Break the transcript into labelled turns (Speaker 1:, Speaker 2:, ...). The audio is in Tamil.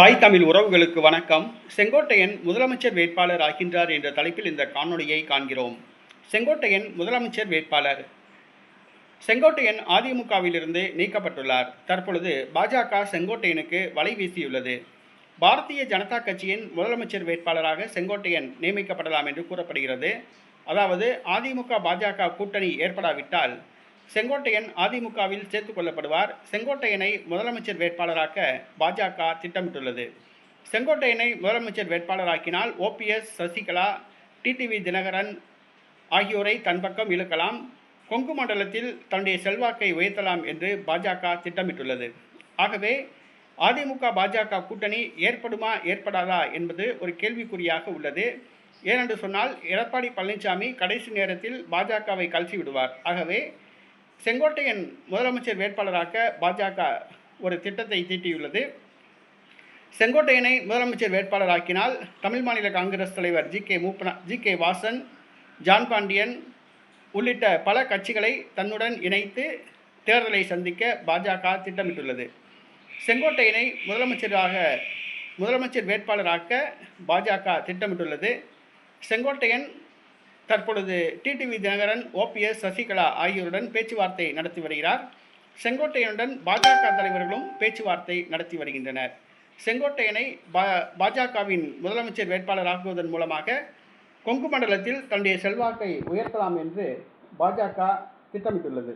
Speaker 1: தாய் தமிழ் உறவுகளுக்கு வணக்கம். செங்கோட்டையன் முதலமைச்சர் வேட்பாளர் ஆகின்றார் என்ற தலைப்பில் இந்த காணொலியை காண்கிறோம். செங்கோட்டையன் முதலமைச்சர் வேட்பாளர். செங்கோட்டையன் அதிமுகவிலிருந்து நீக்கப்பட்டுள்ளார். தற்பொழுது பாஜக செங்கோட்டையனுக்கு வலை வீசியுள்ளது. பாரதிய ஜனதா கட்சியின் முதலமைச்சர் வேட்பாளராக செங்கோட்டையன் நியமிக்கப்படலாம் என்று கூறப்படுகிறது. அதாவது அதிமுக பாஜக கூட்டணி ஏற்படாவிட்டால் செங்கோட்டையன் அதிமுகவில் சேர்த்துக் கொள்ளப்படுவார். செங்கோட்டையனை முதலமைச்சர் வேட்பாளராக்க பாஜக திட்டமிட்டுள்ளது. செங்கோட்டையனை முதலமைச்சர் வேட்பாளராக்கினால் ஓபிஎஸ் சசிகலா டிடிவி தினகரன் ஆகியோரை தன் பக்கம் இழுக்கலாம். கொங்கு மண்டலத்தில் தன்னுடைய செல்வாக்கை உயர்த்தலாம் என்று பாஜக திட்டமிட்டுள்ளது. ஆகவே அதிமுக பாஜக கூட்டணி ஏற்படுமா ஏற்படாதா என்பது ஒரு கேள்விக்குறியாக உள்ளது. ஏனென்று சொன்னால் எடப்பாடி பழனிசாமி கடைசி நேரத்தில் பாஜகவை கழற்றி விடுவார் ஆகவே செங்கோட்டையன் முதலமைச்சர் வேட்பாளராக பாஜக ஒரு திட்டத்தை தீட்டியுள்ளது. செங்கோட்டையனை முதலமைச்சர் வேட்பாளராக்கினால் தமிழ் மாநில காங்கிரஸ் தலைவர் G K Moopanar G K Vasan John Pandian உள்ளிட்ட பல கட்சிகளை தன்னுடன் இணைத்து தேர்தலை சந்திக்க பாஜக திட்டமிட்டுள்ளது. செங்கோட்டையனை முதலமைச்சராக முதலமைச்சர் வேட்பாளராக்க பாஜக திட்டமிட்டுள்ளது. செங்கோட்டையன் தற்பொழுது டிடிவி தினகரன் ஓபிஎஸ் சசிகலா ஆகியோருடன் பேச்சுவார்த்தை நடத்தி வருகிறார். செங்கோட்டையனுடன் பாஜக தலைவர்களும் பேச்சுவார்த்தை நடத்தி வருகின்றனர். செங்கோட்டையனை பா பாஜகவின் முதலமைச்சர் வேட்பாளராக்குவதன் மூலமாக கொங்கு மண்டலத்தில் தன்னுடைய செல்வாக்கை உயர்த்தலாம் என்று பாஜக திட்டமிட்டுள்ளது.